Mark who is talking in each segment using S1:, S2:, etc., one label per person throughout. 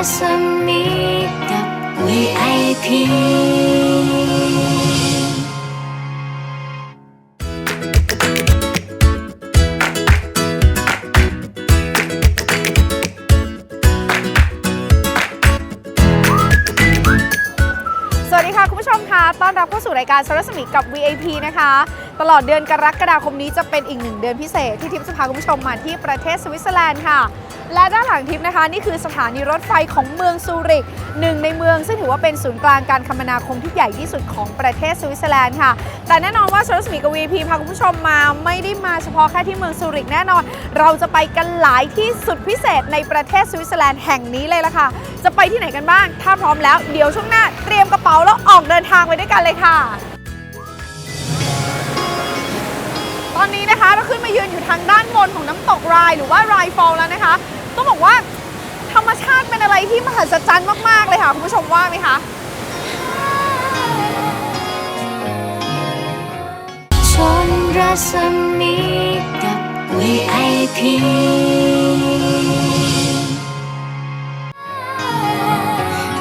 S1: นรัศมีกับ VIP
S2: สวัสดีค่ะ คุณผู้ชมคะต้อนรับเข้าสู่รายการสรสมิกับ VIP นะคะ ตลอดเดือนกรกฎาคมนี้จะเป็นอีกหนึ่งเดือนพิเศษที่ทิพย์จะพาคุณผู้ชมมาที่ประเทศสวิตเซอร์แลนด์ค่ะ และด้านหลังทิพย์นะคะ นี่คือสถานีรถไฟของเมืองซูริกหนึ่งในเมืองซึ่งถือว่าเป็นศูนย์กลางการคมนาคมที่ใหญ่ที่สุดของประเทศสวิตเซอร์แลนด์ค่ะ แต่แน่นอนว่าสรสมิกับ VIP พาคุณผู้ชมมาไม่ได้มาเฉพาะแค่ที่เมืองซูริกแน่นอน เราจะไปกันหลายที่สุดพิเศษในประเทศสวิตเซอร์แลนด์แห่งนี้เลยล่ะค่ะ จะไปที่ไหนกันบ้าง ถ้าพร้อมแล้วเดี๋ยวช่วงหน้าเตรียมกระเป๋าแล้วออกเดินทางไปด้วยกันเลยค่ะตอนนี้นะคะเราขึ้นมายืนอยู่ทางด้านบนของน้ำตกรายหรือว่าไรฟอลแล้วนะคะ ต้องบอกว่า ธรรมชาติเป็นอะไรที่มหัศจรรย์มาก ๆ เลยค่ะ คุณผู้ชมว่าไหมคะ
S1: ชนรัศมีกับ VIP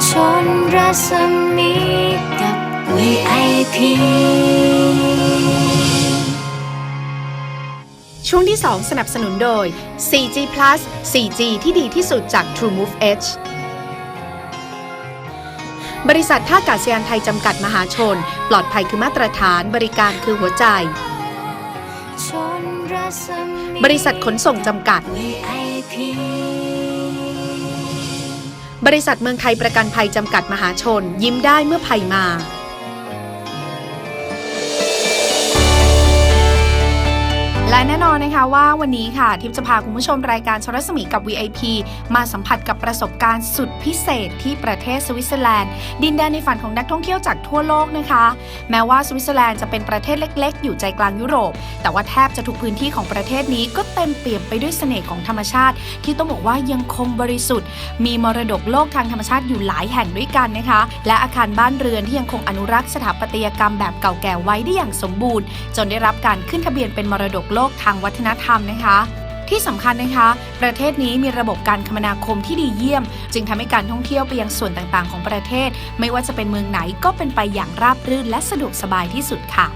S1: ชนรัศมี
S3: ที่ 2 สนับสนุนโดย 4G Plus 4G ที่ดีที่สุดจาก TrueMove Edge บริษัทท่ากาศยานไทยจำกัดมหาชน ปลอดภัยคือมาตรฐานบริการคือหัวใจ บริษัทขนส่งจำกัด
S1: VIP
S3: บริษัทเมืองไทยประกันภัยจำกัดมหาชน ยิ้มได้เมื่อภัยมา และแน่นอนนะคะว่าวันนี้ค่ะ ทิพย์จะพาคุณผู้ชมรายการชรัศมีกับ VIP มาสัมผัสกับประสบการณ์สุดพิเศษที่ประเทศสวิตเซอร์แลนด์ ดินแดนในฝันของนักท่องเที่ยวจากทั่วโลกนะคะ แม้ว่าสวิตเซอร์แลนด์จะเป็นประเทศเล็ก ๆ อยู่ใจกลางยุโรป แต่ว่าแทบจะทุกพื้นที่ของประเทศนี้ก็เต็มเปี่ยมไปด้วยเสน่ห์ของธรรมชาติ ที่ต้องบอกว่ายังคงบริสุทธิ์ มีมรดกโลกทางธรรมชาติอยู่หลายแห่งด้วยกันนะคะ และอาคารบ้านเรือนที่ยังคงอนุรักษ์สถาปัตยกรรมแบบเก่าแก่ไว้ได้อย่างสมบูรณ์ จนได้รับการขึ้นทะเบียนเป็นมรดกโลกทางวัฒนธรรมนะคะที่สำคัญนะคะ ประเทศนี้มีระบบการคมนาคมที่ดีเยี่ยม จึงทำให้การท่องเที่ยวไปยังส่วนต่างๆ ของประเทศ ไม่ว่าจะเป็นเมืองไหนก็เป็นไปอย่างราบรื่นและสะดวกสบายที่สุดค่ะ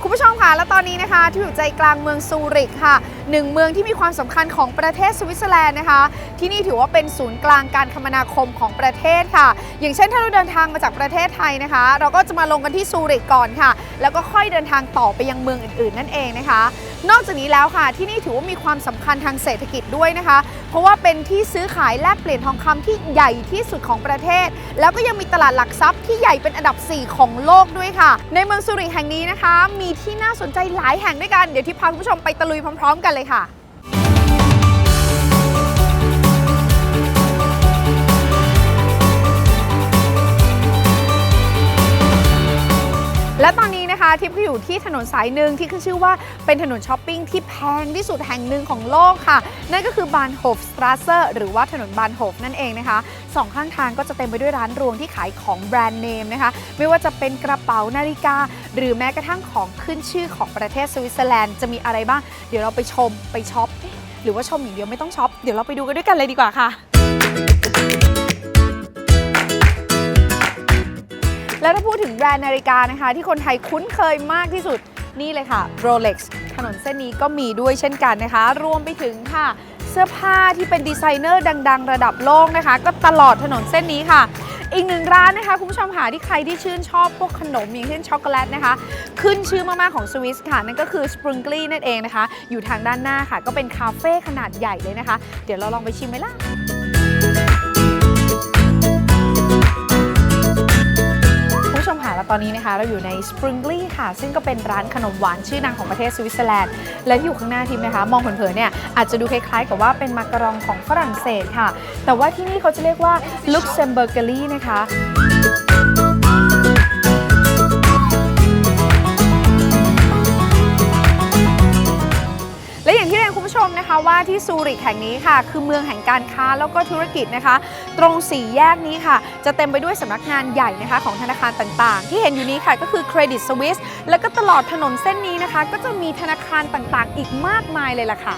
S2: คุณผู้ชมคะและตอนนี้นะคะที่อยู่ใจกลางเมืองซูริกค่ะหนึ่งเมืองที่มีความสำคัญของประเทศสวิตเซอร์แลนด์นะคะ ที่นี่ถือว่าเป็นศูนย์กลางการคมนาคมของประเทศค่ะ อย่างเช่นถ้าเราเดินทางมาจากประเทศไทยนะคะ เราก็จะมาลงกันที่ซูริกก่อนค่ะ แล้วก็ค่อยเดินทางต่อไปยังเมืองอื่นๆ นั่นเองนะคะ นอกจากนี้แล้วค่ะที่นี่ถือว่ามีความสำคัญทางเศรษฐกิจด้วยนะคะ เพราะว่าเป็นที่ซื้อขายแลกเปลี่ยนทองคำที่ใหญ่ที่สุดของประเทศ แล้วก็ยังมีตลาดหลักทรัพย์ที่ใหญ่เป็นอันดับ 4 ของโลกด้วยค่ะ ในเมืองซูริกแห่งนี้นะคะ มีที่น่าสนใจหลายแห่งด้วยกันเดี๋ยวที่พาคุณผู้ชมไปตะลุยพร้อมๆ กันเลยค่ะ และตอนนี้นะคะทิพย์ก็อยู่ที่ถนนสายหนึ่งที่ขึ้นชื่อว่าเป็นถนนช้อปปิ้งที่แพงที่สุดแห่งหนึ่งของโลกค่ะ นั่นก็คือบานโฮฟสตราเซอร์หรือว่าถนนบานโฮฟนั่นเองนะคะสองข้างทางก็จะเต็มไปด้วยร้านรวงที่ขายของแบรนด์เนมนะคะ ไม่ว่าจะเป็นกระเป๋านาฬิกา หรือแม้กระทั่งของขึ้นชื่อของประเทศสวิตเซอร์แลนด์จะมีอะไรบ้าง เดี๋ยวเราไปชมไปช็อปหรือว่าชมอย่างเดียวไม่ต้องช็อปเดี๋ยวเราไปดูกันด้วยกันเลยดีกว่าค่ะ แล้วถ้าพูดถึงแบรนด์นาฬิกานะคะ ที่คนไทยคุ้นเคยมากที่สุดนี่เลยค่ะ Rolex ถนนเส้นนี้ก็มีด้วยเช่นกันนะคะ รวมไปถึงค่ะ เสื้อผ้าที่เป็นดีไซเนอร์ดัง ๆ ระดับโลกนะคะ ก็ตลอดถนนเส้นนี้ค่ะ อีกหนึ่งร้านนะคะ คุณผู้ชมค่ะที่ใครที่ชื่นชอบพวกขนมอย่างเช่นช็อกโกแลตนะคะ ขึ้นชื่อมาก ๆ ของสวิสค่ะ นั่นก็คือ Sprungly นั่นเองนะคะ อยู่ทางด้านหน้าค่ะ ก็เป็นคาเฟ่ขนาดใหญ่เลยนะคะ เดี๋ยวเราลองไปชิมไหมล่ะ อนนี้นะคะเราอยู่ใน Springly ค่ะ ซึ่งก็เป็นร้านขนมหวานชื่อดังของประเทศสวิตเซอร์แลนด์ และที่อยู่ข้างหน้าทีมนะคะ มองเผินๆเนี่ยอาจจะดูคล้ายๆ กับว่าเป็นมาการองของฝรั่งเศสค่ะ แต่ว่าที่นี่เขาจะเรียกว่า Luxembourgerie นะคะ มนะคะว่าที่ซูริกแห่งนี้ค่ะ คือเมืองแห่งการค้าแล้วก็ธุรกิจนะคะ ตรงสี่แยกนี้ค่ะ จะเต็มไปด้วยสำนักงานใหญ่นะคะของธนาคารต่างๆ ที่เห็นอยู่นี้ค่ะก็คือเครดิตสวิสแล้วก็ตลอดถนนเส้นนี้นะคะ ก็จะมีธนาคารต่างๆ อีกมากมายเลยล่ะค่ะ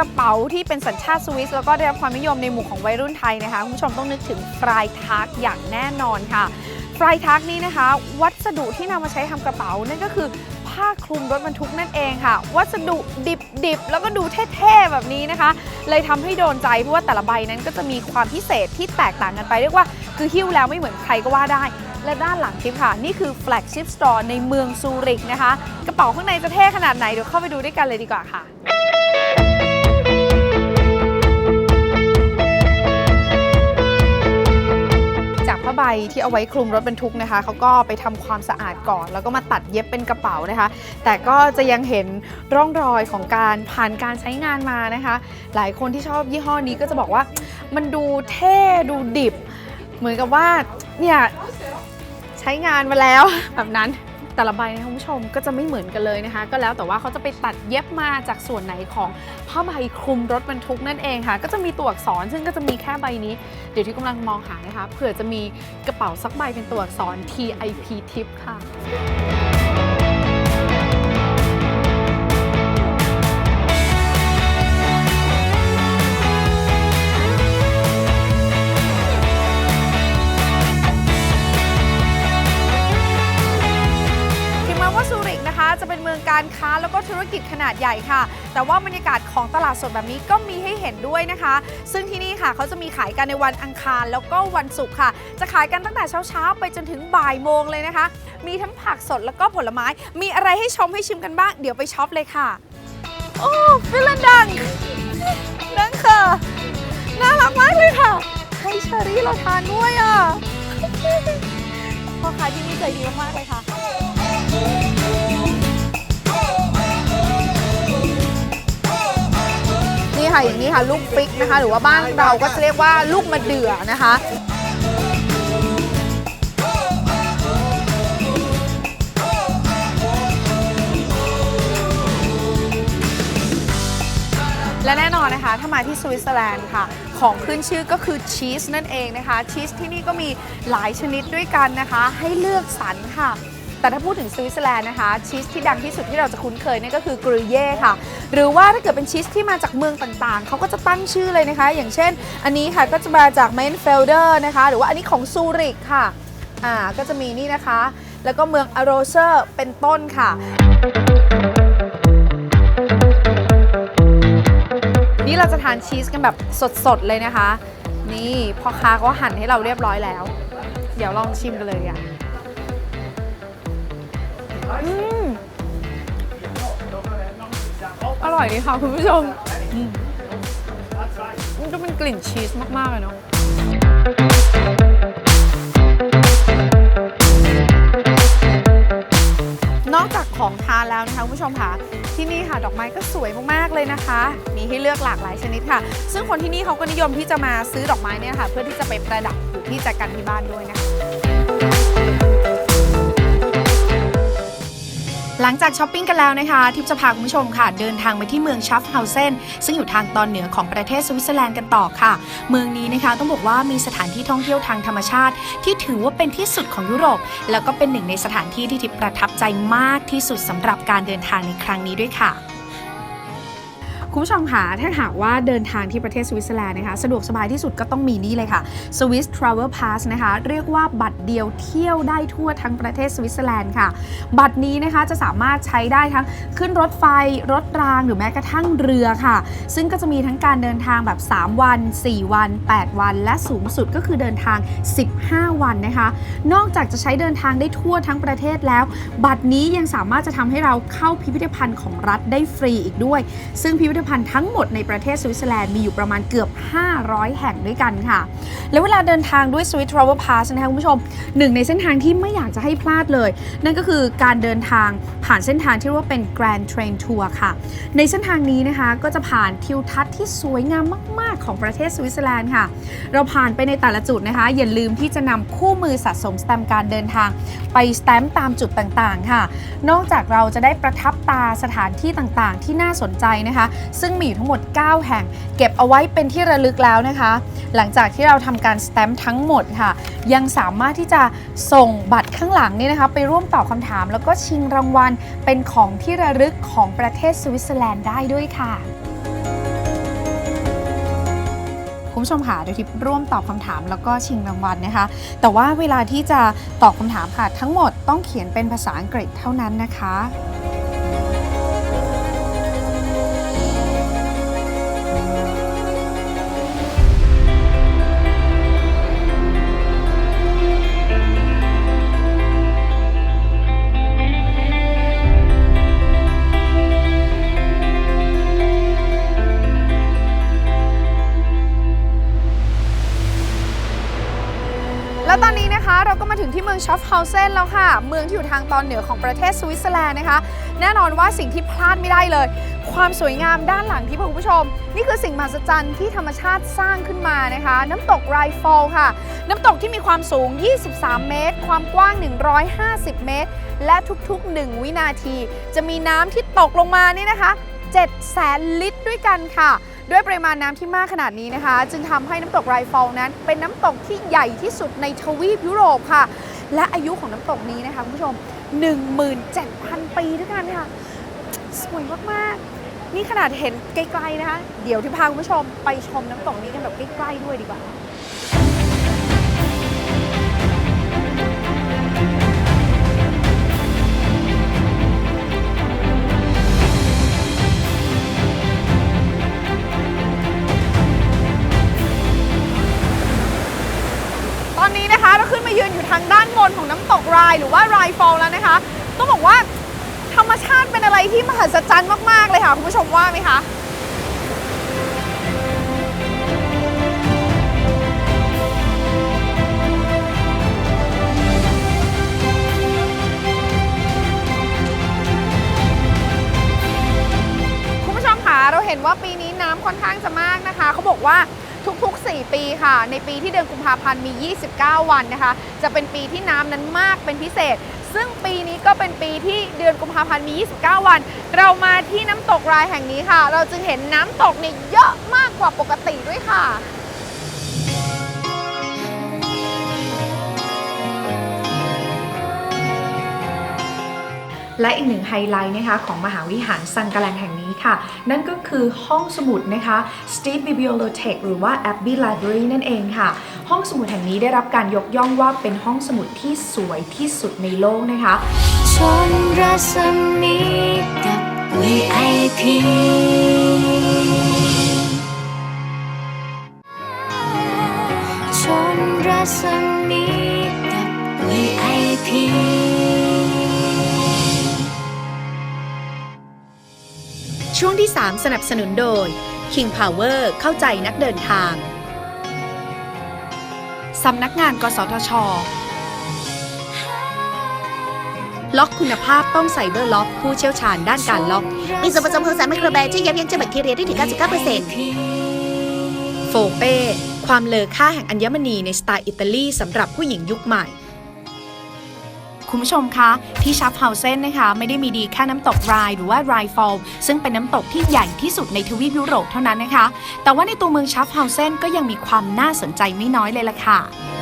S2: ระเป๋าที่เป็นสัญชาติสวิสแล้วก็ได้รับความนิยมในหมู่ของวัยรุ่นไทยนะคะคุณผู้ชมต้องนึกถึงฟรายทักอย่างแน่นอนค่ะฟรายทักนี้นะคะ วัสดุที่นำมาใช้ทำกระเป๋านั่นก็คือผ้าคลุมรถบรรทุกนั่นเองค่ะ วัสดุดิบๆ แล้วก็ดูเท่ๆ แบบนี้นะคะ เลยทำให้โดนใจเพราะว่าแต่ละใบนั้นก็จะมีความพิเศษที่แตกต่างกันไป เรียกว่าคือหิ้วแล้วไม่เหมือนใครก็ว่าได้ และด้านหลังคลิปค่ะ นี่คือ flagship store ในเมืองซูริกนะคะ กระเป๋าข้างในจะเท่ขนาดไหน เดี๋ยวเข้าไปดูด้วยกันเลยดีกว่าค่ะ ผ้าใบที่เอาไว้คลุมรถบรรทุกนะคะเขาก็ไปทำความสะอาดก่อน แล้วก็มาตัดเย็บเป็นกระเป๋านะคะ แต่ก็จะยังเห็นร่องรอยของการผ่านการใช้งานมานะคะ หลายคนที่ชอบยี่ห้อนี้ก็จะบอกว่า มันดูเท่ดูดิบ เหมือนกับว่าเนี่ยใช้งานมาแล้วแบบนั้น แต่ละใบนะคุณผู้ชมก็จะไม่เหมือนกันเลยนะคะ ก็แล้วแต่ว่าเขาจะไปตัดเย็บมาจากส่วนไหนของผ้าใบคลุมรถบรรทุกนั่นเองค่ะ ก็จะมีตัวอักษรซึ่งก็จะมีแค่ใบนี้ เดี๋ยวที่กำลังมองหานะคะเผื่อจะมีกระเป๋าสักใบเป็นตัวอักษร TIP Tip ค่ะ จะเป็นเมืองการค้าแล้วก็ธุรกิจขนาดใหญ่ค่ะ แต่ว่าบรรยากาศของตลาดสดแบบนี้ก็มีให้เห็นด้วยนะคะ ซึ่งที่นี่ค่ะเขาจะมีขายกันในวันอังคารแล้วก็วันศุกร์ค่ะ จะขายกันตั้งแต่เช้าๆไปจนถึงบ่ายโมงเลยนะคะ มีทั้งผักสดแล้วก็ผลไม้ มีอะไรให้ชมให้ชิมกันบ้างเดี๋ยวไปช็อปเลยค่ะโอ้ฟิลดังนั่งค่ะน่ารักมากเลยค่ะให้เชอรี่เราทานด้วยอะพ่อค้าที่นี่ใจดีมากเลยค่ะ ค่ะอย่างนี้ค่ะลูกฟิกนะคะ หรือว่าบ้านเราก็จะเรียกว่าลูกมะเดื่อนะคะและแน่นอนนะคะ ถ้ามาที่สวิตเซอร์แลนด์ค่ะ ของขึ้นชื่อก็คือชีสนั่นเองนะคะ ชีสที่นี่ก็มีหลายชนิดด้วยกันนะคะ ให้เลือกสรรค่ะ แต่ถ้าพูดถึงสวิตเซอร์แลนด์นะคะ ชีสที่ดังที่สุดที่เราจะคุ้นเคยนั่นก็คือกรูเย่ค่ะ หรือว่าถ้าเกิดเป็นชีสที่มาจากเมืองต่างๆ เขาก็จะตั้งชื่อเลยนะคะ อย่างเช่น อันนี้ค่ะก็จะมาจากเมนเฟลเดอร์นะคะ หรือว่าอันนี้ของซูริกค่ะอ่าก็จะมีนี่นะคะ แล้วก็เมืองอโรเซอร์เป็นต้นค่ะนี่เราจะทานชีสกันแบบสดๆเลยนะคะ นี่พ่อค้าก็หั่นให้เราเรียบร้อยแล้ว เดี๋ยวลองชิมกันเลยอะ อืมอร่อยดีค่ะคุณผู้ชมอืมมันก็เป็นกลิ่นชีสมาก ๆ เลยเนาะนอกจากของทานแล้วนะคะคุณผู้ชมค่ะ ที่นี่ค่ะดอกไม้ก็สวยมากๆเลยนะคะ มีให้เลือกหลากหลายชนิดค่ะ ซึ่งคนที่นี่เขาก็นิยมที่จะมาซื้อดอกไม้เนี่ยค่ะ เพื่อที่จะไปประดับอยู่ที่แจกันที่บ้านด้วยนะคะ
S3: หลังจากช้อปปิ้งกันแล้วนะคะ ทิพย์จะพาคุณผู้ชมค่ะ เดินทางไปที่เมืองชัฟเฮาเซนซึ่งอยู่ทางตอนเหนือของประเทศสวิตเซอร์แลนด์กันต่อค่ะ เมืองนี้นะคะต้องบอกว่ามีสถานที่ท่องเที่ยวทางธรรมชาติ ที่ถือว่าเป็นที่สุดของยุโรป แล้วก็เป็นหนึ่งในสถานที่ที่ทิพย์ประทับใจมากที่สุดสำหรับการเดินทางในครั้งนี้ด้วยค่ะ
S2: คุณผู้ชมคะถ้าหากว่าเดินทางที่ประเทศสวิตเซอร์แลนด์นะคะ สะดวกสบายที่สุดก็ต้องมีนี่เลยค่ะ Swiss Travel Pass นะคะ เรียกว่าบัตรเดียวเที่ยวได้ทั่วทั้งประเทศสวิตเซอร์แลนด์ค่ะ บัตรนี้นะคะจะสามารถใช้ได้ทั้งขึ้นรถไฟ รถราง หรือแม้กระทั่งเรือค่ะ ซึ่งก็จะมีทั้งการเดินทางแบบ 3 วัน 4 วัน 8 วัน และสูงสุดก็คือเดินทาง 15 วันนะคะ นอกจากจะใช้เดินทางได้ทั่วทั้งประเทศแล้ว บัตรนี้ยังสามารถจะทำให้เราเข้าพิพิธภัณฑ์ของรัฐได้ฟรีอีกด้วย ซึ่งพิพิธภัณฑ์ทั้งหมดในประเทศสวิตเซอร์แลนด์มีอยู่ประมาณเกือบ 500 แห่งด้วยกันค่ะ แล้วเวลาเดินทางด้วย Swiss Travel Pass นะคะคุณผู้ชมหนึ่งในเส้นทางที่ไม่อยากจะให้พลาดเลย นั่นก็คือการเดินทางผ่านเส้นทางที่เรียกว่าเป็น Grand Train Tour ค่ะ ในเส้นทางนี้นะคะก็จะผ่านทิวทัศน์ที่สวยงามมาก ๆ ของประเทศสวิตเซอร์แลนด์ค่ะ เราผ่านไปในแต่ละจุดนะคะ อย่าลืมที่จะนำคู่มือสะสมสแตมการเดินทาง ไปสแตมตามจุดต่าง ๆ ค่ะ นอกจากเราจะได้ประทับตาสถานที่ต่าง ๆ ที่น่าสนใจนะคะซึ่งมีอยู่ทั้งหมด 9 แห่ง เก็บเอาไว้เป็นที่ระลึกแล้วนะคะ หลังจากที่เราทำการสแตมป์ทั้งหมดค่ะ ยังสามารถที่จะส่งบัตรข้างหลังนี่นะคะ ไปร่วมตอบคำถาม แล้วก็ชิงรางวัลเป็นของที่ระลึกของประเทศสวิตเซอร์แลนด์ได้ด้วยค่ะคุณผู้ชมค่ะเดี๋ยวทิพร่วมตอบคำถามแล้วก็ชิงรางวัลนะคะ แต่ว่าเวลาที่จะตอบคำถามค่ะ ทั้งหมดต้องเขียนเป็นภาษาอังกฤษเท่านั้นนะคะ แล้วตอนนี้นะคะเราก็มาถึงที่เมืองชอฟเฮาเซนแล้วค่ะ เมืองที่อยู่ทางตอนเหนือของประเทศสวิตเซอร์แลนด์นะคะ แน่นอนว่าสิ่งที่พลาดไม่ได้เลย ความสวยงามด้านหลังที่คุณผู้ชม นี่คือสิ่งมหัศจรรย์ที่ธรรมชาติสร้างขึ้นมานะคะ น้ำตกไรฟอลค่ะ น้ำตกที่มีความสูง 23 เมตร ความกว้าง 150 เมตร และทุกๆ 1 วินาที จะมีน้ำที่ตกลงมานี่นะคะ7แสนลิตรด้วยกันค่ะ ด้วยปริมาณน้ำที่มากขนาดนี้นะคะ จึงทำให้น้ำตกไรฟอลนั้น เป็นน้ำตกที่ใหญ่ที่สุดในทวีปยุโรปค่ะ และอายุของน้ำตกนี้นะคะคุณผู้ชม 17,000 ปีด้วยกันค่ะ สวยมากๆ นี่ขนาดเห็นไกลๆนะคะ เดี๋ยวที่พาคุณผู้ชมไปชมน้ำตกนี้กันแบบใกล้ๆด้วยดีกว่า ทางด้านบนของน้ำตกรายหรือว่ารายฟอลแล้วนะคะ ต้องบอกว่าธรรมชาติเป็นอะไรที่มหัศจรรย์มาก ๆ เลยค่ะ คุณผู้ชมว่าไหมคะคุณผู้ชมคะเราเห็นว่าปีนี้น้ำค่อนข้างจะมากนะคะ เขาบอกว่า ทุกๆ 4 ปีค่ะ ในปีที่เดือนกุมภาพันธ์มี 29 วันนะคะ จะเป็นปีที่น้ำนั้นมากเป็นพิเศษ ซึ่งปีนี้ก็เป็นปีที่เดือนกุมภาพันธ์มี 29 วัน เรามาที่น้ำตกรายแห่งนี้ค่ะ เราจึงเห็นน้ำตกเนี่ยเยอะมากกว่าปกติด้วยค่ะ
S3: และอีกหนึ่งไฮไลท์นะคะของมหาวิหารซังกะแลงแห่งนี้ค่ะ นั่นก็คือห้องสมุดนะคะ Steve Bibliothek หรือว่า Abbey Library นั่นเองค่ะ ห้องสมุดแห่งนี้ได้รับการยกย่องว่าเป็นห้องสมุดที่สวยที่สุดในโลกนะคะ
S1: ชนรัศมีกับ VIP ชนรัศมีกับ VIP
S4: ช่วงที่ 3 สนับสนุนโดย King Power เข้าใจนักเดินทาง
S3: สำนักงานกสทช
S4: ล็อกคุณภาพต้องไซเบอร์ล็อก ผู้เชี่ยวชาญด้านการล็อก
S5: มีส่วนผสมของสารไมโครแบคที่ยับยั้งเชื้อแบคทีเรียได้ถึง 99%
S4: โฟเป้ ความเลอค่าแห่งอัญมณีในสไตล์อิตาลีสำหรับผู้หญิงยุคใหม่
S3: คุณผู้ชมคะที่ชัฟเฮาเซนนะคะ ไม่ได้มีดีแค่น้ำตกรายหรือว่ารายฟอลซึ่งเป็นน้ำตกที่ใหญ่ที่สุดในทวีปยุโรปเท่านั้นนะคะ แต่ว่าในตัวเมืองชัฟเฮาเซนก็ยังมีความน่าสนใจไม่น้อยเลยล่ะค่ะ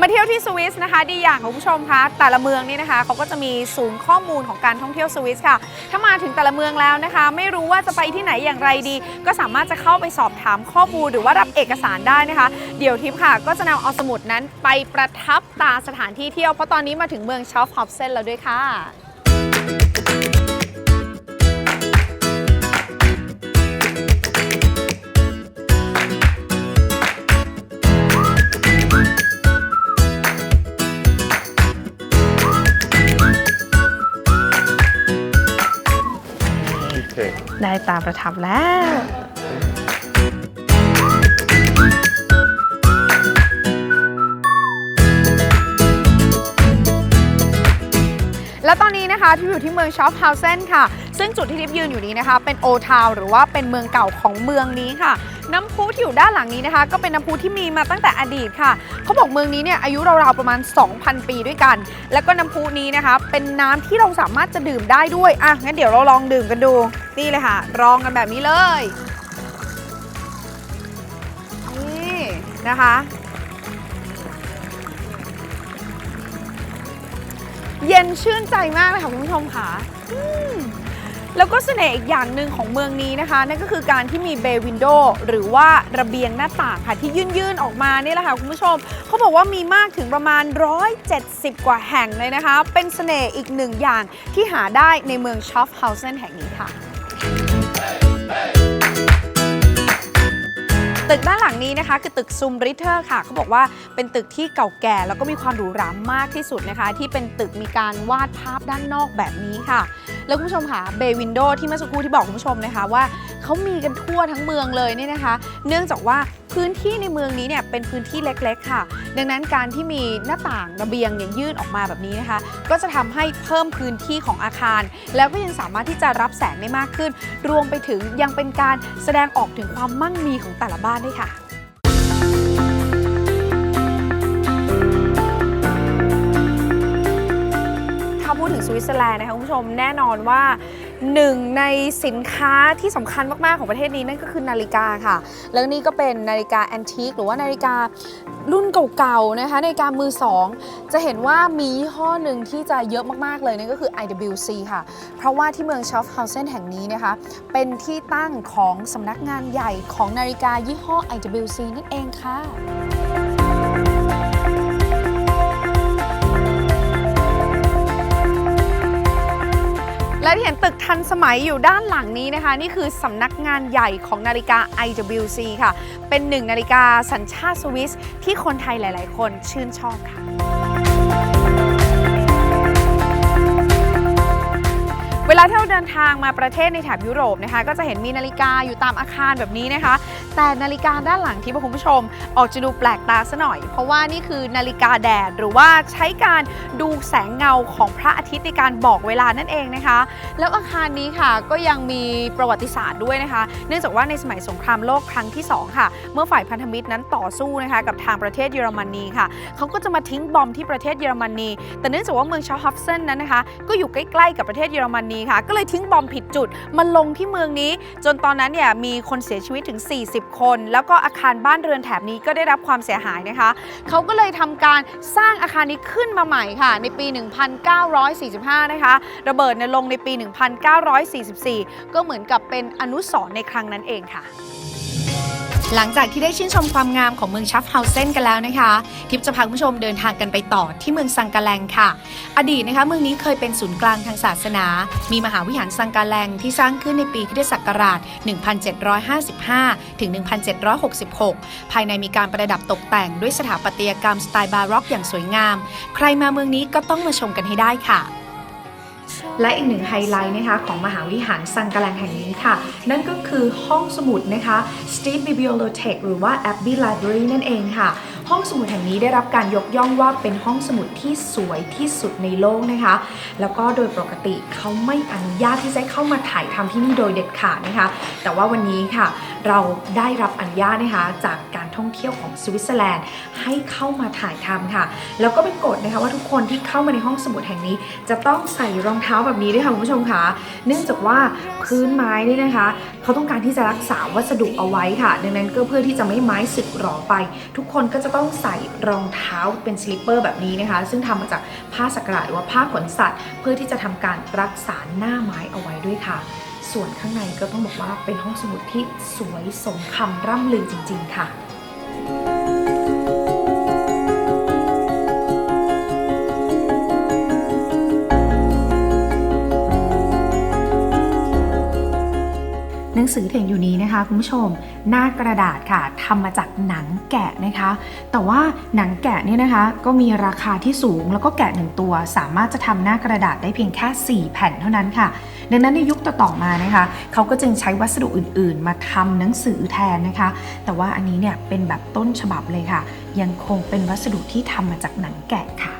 S2: มาเที่ยวที่สวิสนะคะดีอย่างของคุณผู้ชมคะแต่ละเมืองนี่นะคะเขาก็จะมีศูนย์ข้อมูลของการท่องเที่ยวสวิสค่ะ ถ้ามาถึงแต่ละเมืองแล้วนะคะ ไม่รู้ว่าจะไปที่ไหนอย่างไรดี ก็สามารถจะเข้าไปสอบถามข้อมูลหรือว่ารับเอกสารได้นะคะ เดี๋ยวทิพย์ค่ะ ก็จะนำเอาสมุดนั้นไปประทับตาสถานที่เที่ยวเพราะตอนนี้มาถึงเมืองชอฟฮอปเซนแล้วด้วยค่ะ ได้ตาประทับแล้วและตอนนี้นะคะที่อยู่ที่เมืองชอฟฮาวเซนค่ะ ซึ่งจุดที่ทิพย์ยืนอยู่นี้นะคะ เป็นโอทาวหรือว่าเป็นเมืองเก่าของเมืองนี้ค่ะ น้ำพุที่อยู่ด้านหลังนี้นะคะ ก็เป็นน้ำพุที่มีมาตั้งแต่อดีตค่ะเขาบอกเมืองนี้เนี่ยอายุราวๆประมาณ 2,000 ปีด้วยกัน แล้วก็น้ำพุนี้นะคะ เป็นน้ำที่เราสามารถจะดื่มได้ด้วยอะงั้นเดี๋ยวเราลองดื่มกันดูนี่เลยค่ะรองกันแบบนี้เลยนี่นะคะเย็นชื่นใจมากเลยค่ะคุณผู้ชมค่ะอืม แล้วก็เสน่ห์อีกอย่างหนึ่งของเมืองนี้นะคะ นั่นก็คือการที่มีเบย์วินโดหรือว่าระเบียงหน้าต่างค่ะ ที่ยื่นๆออกมานี่แหละค่ะคุณผู้ชม เขาบอกว่ามีมากถึงประมาณ 170 กว่าแห่งเลยนะคะ เป็นเสน่ห์อีกหนึ่งอย่างที่หาได้ในเมืองชอฟเฮาเซนแห่งนี้ค่ะ ตึกด้านหลังนี้นะคะ คือตึกซูมริเทอร์ค่ะเขาบอกว่าเป็นตึกที่เก่าแก่แล้วก็มีความหรูหรามากที่สุดนะคะ ที่เป็นตึกมีการวาดภาพด้านนอกแบบนี้ค่ะ แล้วคุณผู้ชมค่ะเบวินโดที่เมื่อสักครู่ที่บอกคุณผู้ชมนะคะว่าเขามีกันทั่วทั้งเมืองเลยเนี่ยนะคะ เนื่องจากว่าพื้นที่ในเมืองนี้เนี่ยเป็นพื้นที่เล็กๆ ค่ะ ดังนั้นการที่มีหน้าต่างระเบียงเนี่ยยื่นออกมาแบบนี้นะคะ ก็จะทำให้เพิ่มพื้นที่ของอาคาร แล้วก็ยังสามารถที่จะรับแสงได้มากขึ้น รวมไปถึงยังเป็นการแสดงออกถึงความมั่งมีของแต่ละบ้านด้วยค่ะถ้าพูดถึงสวิตเซอร์แลนด์นะคะคุณผู้ชมแน่นอนว่า หนึ่งในสินค้าที่สำคัญมาก ๆ ของประเทศนี้นั่นก็คือนาฬิกาค่ะ แล้วนี่ก็เป็นนาฬิกาแอนทิคหรือว่านาฬิการุ่นเก่าๆนะคะนาฬิกามือสองจะเห็นว่ามียี่ห้อหนึ่งที่จะเยอะมากๆเลยนั่นก็คือ IWC ค่ะ เพราะว่าที่เมืองชอฟเฮาเซนแห่งนี้นะคะ เป็นที่ตั้งของสำนักงานใหญ่ของนาฬิกายี่ห้อ IWC นั่นเองค่ะ และที่เห็นตึกทันสมัยอยู่ด้านหลังนี้นะคะ นี่คือสำนักงานใหญ่ของนาฬิกา IWC ค่ะ เป็นหนึ่งนาฬิกาสัญชาติสวิสที่คนไทยหลาย ๆ คนชื่นชอบค่ะ เวลาที่เราเดินทางมาประเทศในแถบยุโรปนะคะ ก็จะเห็นมีนาฬิกาอยู่ตามอาคารแบบนี้นะคะ แต่นาฬิกาด้านหลังที่คุณผู้ชม ออกจะดูแปลกตาซะหน่อย เพราะว่านี่คือนาฬิกาแดดหรือว่าใช้การดูแสงเงาของพระอาทิตย์ในการบอกเวลานั่นเองนะคะ แล้วอาคารนี้ค่ะก็ยังมีประวัติศาสตร์ด้วยนะคะ เนื่องจากว่าในสมัยสงครามโลกครั้งที่ 2 ค่ะ เมื่อฝ่ายพันธมิตรนั้นต่อสู้นะคะกับทางประเทศเยอรมนีค่ะเขาก็จะมาทิ้งบอมที่ประเทศเยอรมนี แต่เนื่องจากว่าเมืองชาฮอฟเซนนั้นนะคะ ก็อยู่ใกล้ๆกับประเทศเยอรมนีค่ะ ก็เลยทิ้งบอมผิดจุดมาลงที่เมืองนี้ จนตอนนั้นเนี่ยมีคนเสียชีวิตถึง 40 คน แล้วก็อาคารบ้านเรือนแถบนี้ก็ได้รับความเสียหายนะคะเขาก็เลยทำการสร้างอาคารนี้ขึ้นมาใหม่ค่ะ ในปี 1945 นะคะ ระเบิดในี่ยลงในปี 1944 ก็เหมือนกับเป็นอนุสรณ์ในครั้งนั้นเองค่ะ
S3: หลังจากที่ได้ชื่นชมความงามของเมืองชัฟเฮาเซนกันแล้วนะคะทิพจะพาคุณผู้ชมเดินทางกันไปต่อที่เมืองซังกาแลงค่ะ อดีตนะคะเมืองนี้เคยเป็นศูนย์กลางทางศาสนา มีมหาวิหารซังกาแลงที่สร้างขึ้นในปีคริสตศักราช 1755 ถึง 1766 ภายในมีการประดับตกแต่งด้วยสถาปัตยกรรมสไตล์บาร็อกอย่างสวยงาม ใครมาเมืองนี้ก็ต้องมาชมกันให้ได้ค่ะ และอีกหนึ่งไฮไลท์นะคะของมหาวิหารซังกาแลงแห่งนี้ค่ะ นั่นก็คือห้องสมุดนะคะ State Bibliothèque หรือว่า Abbey Library นั่นเองค่ะ ห้องสมุดแห่งนี้ได้รับการยกย่องว่าเป็นห้องสมุดที่สวยที่สุดในโลกนะคะ แล้วก็โดยปกติเขาไม่อนุญาตที่จะเข้ามาถ่ายทำที่นี่โดยเด็ดขาดนะคะ แต่ว่าวันนี้ค่ะ เราได้รับอนุญาตนะคะจากการท่องเที่ยวของสวิตเซอร์แลนด์ให้เข้ามาถ่ายทำค่ะ แล้วก็เป็นกฎนะคะว่าทุกคนที่เข้ามาในห้องสมุดแห่งนี้ จะต้องใส่รองเท้าแบบนี้ด้วยค่ะคุณผู้ชมค่ะเนื่องจากว่าพื้นไม้นี่นะคะ เขาต้องการที่จะรักษาวัสดุเอาไว้ค่ะ ดังนั้นก็เพื่อที่จะไม่ไม้สึกหรอไป ทุกคนก็จะต้อง
S2: ต้องใส่รองเท้าเป็นสลิปเปอร์แบบนี้นะคะ ซึ่งทำมาจากผ้าสักหลาดหรือว่าผ้าขนสัตว์ เพื่อที่จะทำการรักษาหน้าไม้เอาไว้ด้วยค่ะ ส่วนข้างในก็ต้องบอกว่าเป็นห้องสมุดที่สวยสมคำร่ำลือจริง ๆ ค่ะ หนังสือที่เห็นอยู่นี้นะคะคุณผู้ชม หน้ากระดาษค่ะทำมาจากหนังแกะนะคะ แต่ว่าหนังแกะเนี่ยนะคะ ก็มีราคาที่สูงแล้วก็แกะหนึ่งตัว สามารถจะทำหน้ากระดาษได้เพียงแค่ 4 แผ่นเท่านั้นค่ะ ดังนั้นในยุคต่อๆมานะคะเขาก็จึงใช้วัสดุอื่น ๆ มาทำหนังสือแทนนะคะ แต่ว่าอันนี้เนี่ยเป็นแบบต้นฉบับเลยค่ะ ยังคงเป็นวัสดุที่ทำมาจากหนังแกะค่ะ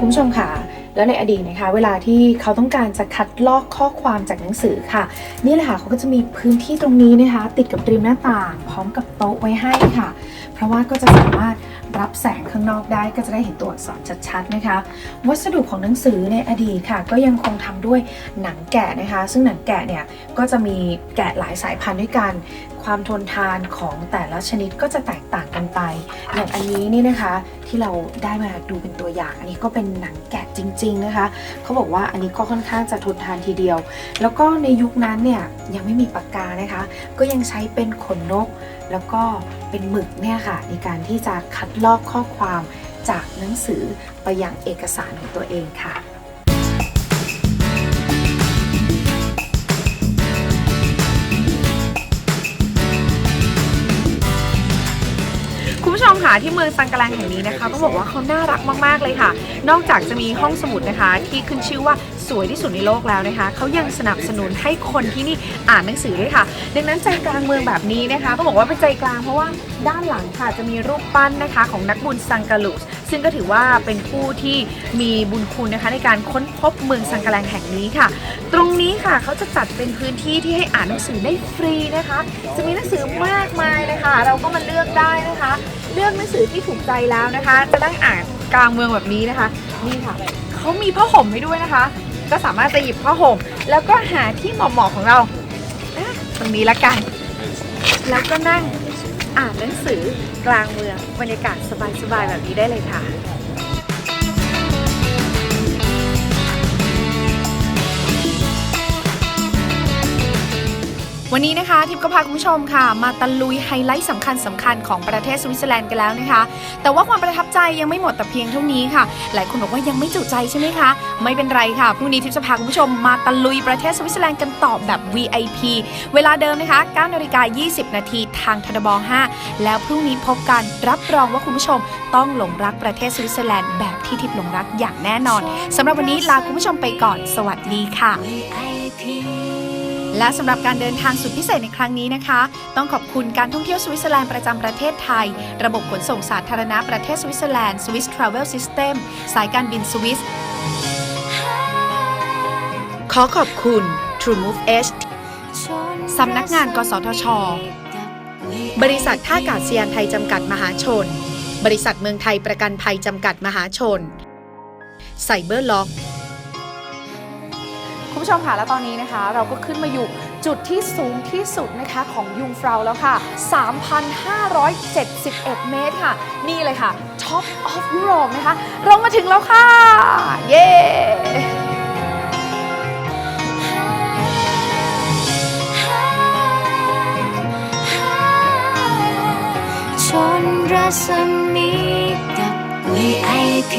S2: คุณผู้ชมค่ะ แล้วในอดีตนะคะ เวลาที่เขาต้องการจะคัดลอกข้อความจากหนังสือค่ะ นี่แหละค่ะเขาก็จะมีพื้นที่ตรงนี้นะคะ ติดกับริมหน้าต่าง พร้อมกับโต๊ะไว้ให้ค่ะ เพราะว่าก็จะสามารถรับแสงข้างนอกได้ก็จะได้เห็นตัวอักษรชัดๆนะคะ วัสดุของหนังสือในอดีตค่ะ ก็ยังคงทำด้วยหนังแกะนะคะ ซึ่งหนังแกะเนี่ยก็จะมีแกะหลายสายพันธุ์ด้วยกัน ความทนทานของแต่ละชนิดก็จะแตกต่างกันไป อย่างอันนี้นี่นะคะที่เราได้มาดูเป็นตัวอย่าง อันนี้ก็เป็นหนังแกะจริง ๆนะคะเขาบอกว่าอันนี้ก็ค่อนข้างจะทนทานทีเดียว แล้วก็ในยุคนั้นเนี่ยยังไม่มีปากกานะคะ ก็ยังใช้เป็นขนนก แล้วก็เป็นหมึกเนี่ยค่ะ ในการที่จะคัดลอกข้อความจากหนังสือไปยังเอกสารของตัวเองค่ะ
S6: มค่ะที่เมืองซังกาแลงแห่งนี้นะคะต้องบอกว่าเขาน่ารักมากๆเลยค่ะ นอกจากจะมีห้องสมุดนะคะ ที่ขึ้นชื่อว่าสวยที่สุดในโลกแล้วนะคะเขายังสนับสนุนให้คนที่นี่อ่านหนังสือด้วยค่ะ ดังนั้นใจกลางเมืองแบบนี้นะคะต้องบอกว่าเป็นใจกลางเพราะว่าด้านหลังค่ะจะมีรูปปั้นนะคะของนักบุญซังกาลูส ซึ่งก็ถือว่าเป็นผู้ที่มีบุญคุณนะคะ ในการค้นพบเมืองซังกะแลงแห่งนี้ค่ะ ตรงนี้ค่ะเขาจะจัดเป็นพื้นที่ที่ให้อ่านหนังสือได้ฟรีนะคะ จะมีหนังสือมากมายเลยค่ะ เราก็มาเลือกได้นะคะ เลือกหนังสือที่ถูกใจแล้วนะคะ จะได้อ่านกลางเมืองแบบนี้นะคะ นี่ค่ะเขามีผ้าห่มให้ด้วยนะคะ ก็สามารถจะหยิบผ้าห่ม แล้วก็หาที่เหมาะๆของเราตรงนี้ละกัน แล้วก็นั่ง อ่านหนังสือกลางเมืองบรรยากาศสบายๆแบบนี้ได้เลยค่ะ
S2: วันนี้นะคะทิพย์ก็พาคุณผู้ชมค่ะ มาตะลุยไฮไลท์สำคัญสำคัญของประเทศสวิตเซอร์แลนด์กันแล้วนะคะ แต่ว่าความประทับใจยังไม่หมดแต่เพียงเท่านี้ค่ะ หลายคนบอกว่ายังไม่จุใจใช่ไหมคะ ไม่เป็นไรค่ะพรุ่งนี้ทิพย์จะพาคุณผู้ชมมาตะลุยประเทศสวิตเซอร์แลนด์กันต่อแบบ VIP เวลาเดิมนะคะ9นาฬิกา20 นาทีทางทบ5แล้วพรุ่งนี้พบกันรับรองว่าคุณผู้ชมต้องหลงรักประเทศสวิตเซอร์แลนด์แบบที่ทิพย์หลงรักอย่างแน่นอนสำหรับวันนี้ลาคุณผู้ชมไปก่อน สวัสดีค่ะ
S1: VIP
S2: และสำหรับการเดินทางสุดพิเศษในครั้งนี้นะคะ ต้องขอบคุณการท่องเที่ยวสวิตเซอร์แลนด์ประจำประเทศไทย ระบบขนส่งสาธารณะประเทศสวิตเซอร์แลนด์ Swiss Travel System สายการบินสวิส
S7: ขอขอบคุณ True Move H
S2: สำนักงาน กสทช
S7: บริษัทท่าอากาศยานไทยจำกัดมหาชน บริษัทเมืองไทยประกันภัยจำกัดมหาชนไซเบอร์ล็อก
S6: คุณผู้ชมค่ะแล้วตอนนี้นะคะ เราก็ขึ้นมาอยู่จุดที่สูงที่สุดนะคะของยุงฟราวแล้วค่ะ 3,571 เมตรค่ะ นี่เลยค่ะ Top of Europe นะคะ เรามาถึงแล้วค่ะ เย้
S1: ชนรัศมีกับ VIP